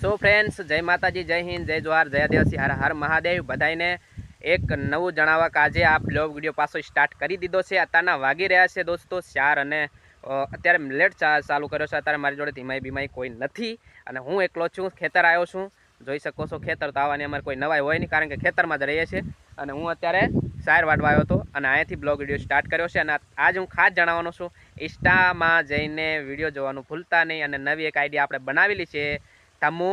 So friends જય માતાજી, જય હિન્દ, જય જોહાર, જય આદિવાસી, હર હર મહાદેવ. બધાને એક નવું જણાવવા આજે આ બ્લોગ વીડિયો પાછો સ્ટાર્ટ કરી દીધો છે. અત્યારના વાગી રહ્યા છે દોસ્તો ચાર અને અત્યારે લેટ ચાલુ કર્યો છે. અત્યારે મારી જોડે ધીમાઈ બીમાઈ કોઈ નથી અને હું એકલો છું, ખેતર આવ્યો છું. જોઈ શકો છો ખેતર તો આવવાની અમારે કોઈ નવાઈ હોય નહીં, કારણ કે ખેતરમાં જ રહીએ છીએ. અને હું અત્યારે સાયર વાટવા આવ્યો હતો અને અહીંયાથી બ્લોગ વીડિયો સ્ટાર્ટ કર્યો છે. અને આજ હું ખાસ જણાવવાનો છું ઇન્સ્ટામાં જઈને વીડિયો જોવાનું ભૂલતા નહીં અને નવી એક આઈડિયા આપણે બનાવેલી છે. તમુ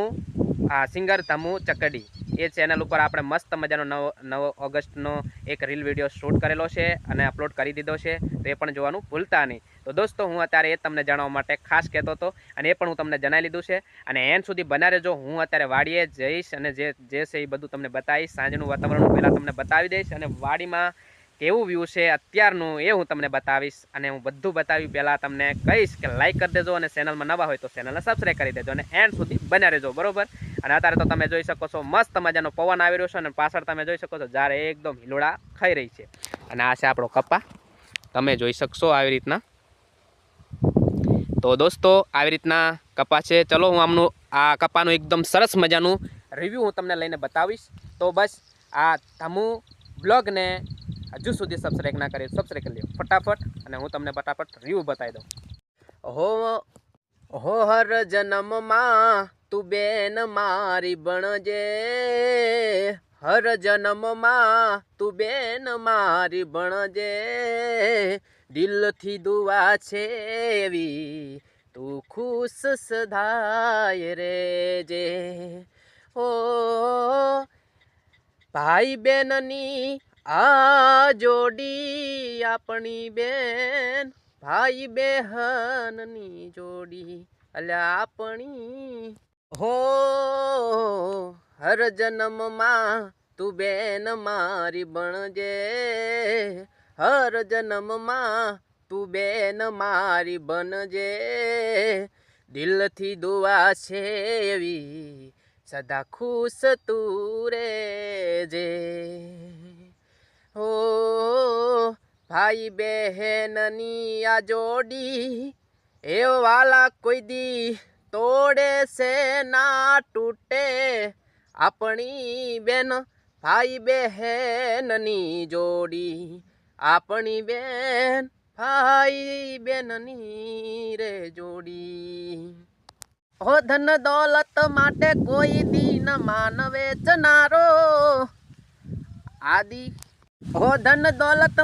સિંગર તમુ ચકડી. એ ચેનલ ઉપર આપણે મસ્ત મજાનો નવો નવો ઓગસ્ટનો એક રીલ વીડિયો શૂટ કરેલો છે અને અપલોડ કરી દીધો છે. તો એ પણ જોવાનું ભૂલતા નહીં. તો દોસ્તો, હું અત્યારે એ તમને જણાવવા માટે ખાસ કહેતો હતો અને એ પણ હું તમને જણાવી લીધું છે. અને એન સુધી બના રહેજો હું અત્યારે વાડીએ જઈશ અને જે જે છે એ બધું તમને બતાવીશ. સાંજનું વાતાવરણ પહેલાં તમને બતાવી દઈશ અને વાડીમાં કેવું વ્યૂ છે અત્યારનું એ હું તમને બતાવીશ અને હું બધું બતાવી પહેલાં તમને કહીશ કે લાઈક કરી દેજો અને ચેનલમાં નવા હોય તો ચેનલને સબસ્ક્રાઈબ કરી દેજો અને એન્ડ સુધી બન્યા રહેજો, બરોબર? અને અત્યારે તો તમે જોઈ શકો છો, મસ્ત મજાનો પવન આવી રહ્યો છે અને પાછળ તમે જોઈ શકો છો, જ્યારે એકદમ હિલોડા ખાઈ રહી છે. અને આ છે આપણો કપા તમે જોઈ શકશો આવી રીતના. તો દોસ્તો, આવી રીતના કપા છે. ચલો, હું આમનું, આ કપાનું એકદમ સરસ મજાનું રિવ્યૂ હું તમને લઈને બતાવીશ. તો બસ, આ ધમુ બ્લોગને હજુ સુધી સબસ્ક્રાઈબ ના કરી સબસ્ક્રાઈબ કરી લો ફટાફટ, અને હું તમને ફટાફટ રિવ્યુ બતાવી દઉં. હો હો હર જન્મમાં તું બેન મારી બણજે હર જન્મમાં તું બેન મારી બણજે દિલથી દુઆ છે એવી, તું ખુશ સદાય રેજે ઓ ભાઈ બેનની આ જોડી આપણી બેન, ભાઈ બેહનની જોડી. અલ્યા આપણી. હો, હર જન્મમાં તું બેન મારી બણજે. હર જન્મમાં તું બેન મારી બનજે. દિલથી દુઆ છે એવી, સદા ખુશ તું રેજે હો ભાઈ બહેનની આ જોડી, એ વાલા કોઈ દી તોડે છે ના તૂટે. આપણી બેન ભાઈ બહેનની જોડી, આપણી બેન ભાઈ બેનની રે જોડી. હો, ધન દોલત માટે કોઈ દીન માન વેચનારો આદિ હો ધન દોલત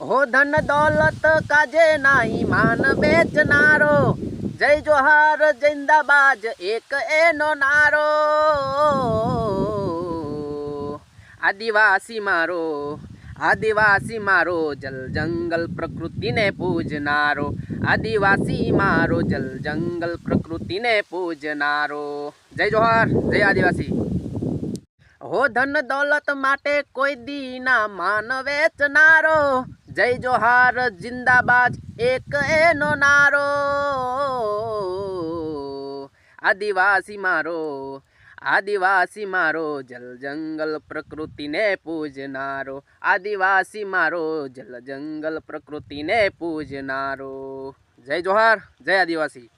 હો ધન દોલત કાજે નાઈ માન વેચનારો જય જોહાર જિંદાબાજ એક એનો નારો. આદિવાસી મારો આદિવાસી મારો, જલ જંગલ પ્રકૃતિને પૂજનારો. આદિવાસી મારો, જલ જંગલ પ્રકૃતિને પૂજનારો. જય જોહાર, જય આદિવાસી. હો ધન દોલત માટે કોઈ દીના માન વેચનારો. જય જોહાર જિંદાબાદ, એક એનો નારો. આદિવાસી મારો આદિવાસી મારો, જલ જંગલ પ્રકૃતિને પૂજનારો. આદિવાસી મારો, જલ જંગલ પ્રકૃતિને પૂજનારો. જય જોહાર, જય આદિવાસી.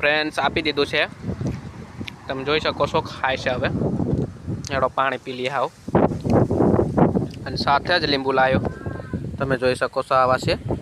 ફ્રેન્ડ્સ આપી દીધું છે. તમે જોઈ શકો છો, ખાય છે હવે. એડો પાણી પી લઈએ હાવ. અને સાથે જ લીંબુ લાવ્યો તમે જોઈ શકો છો આવા છે.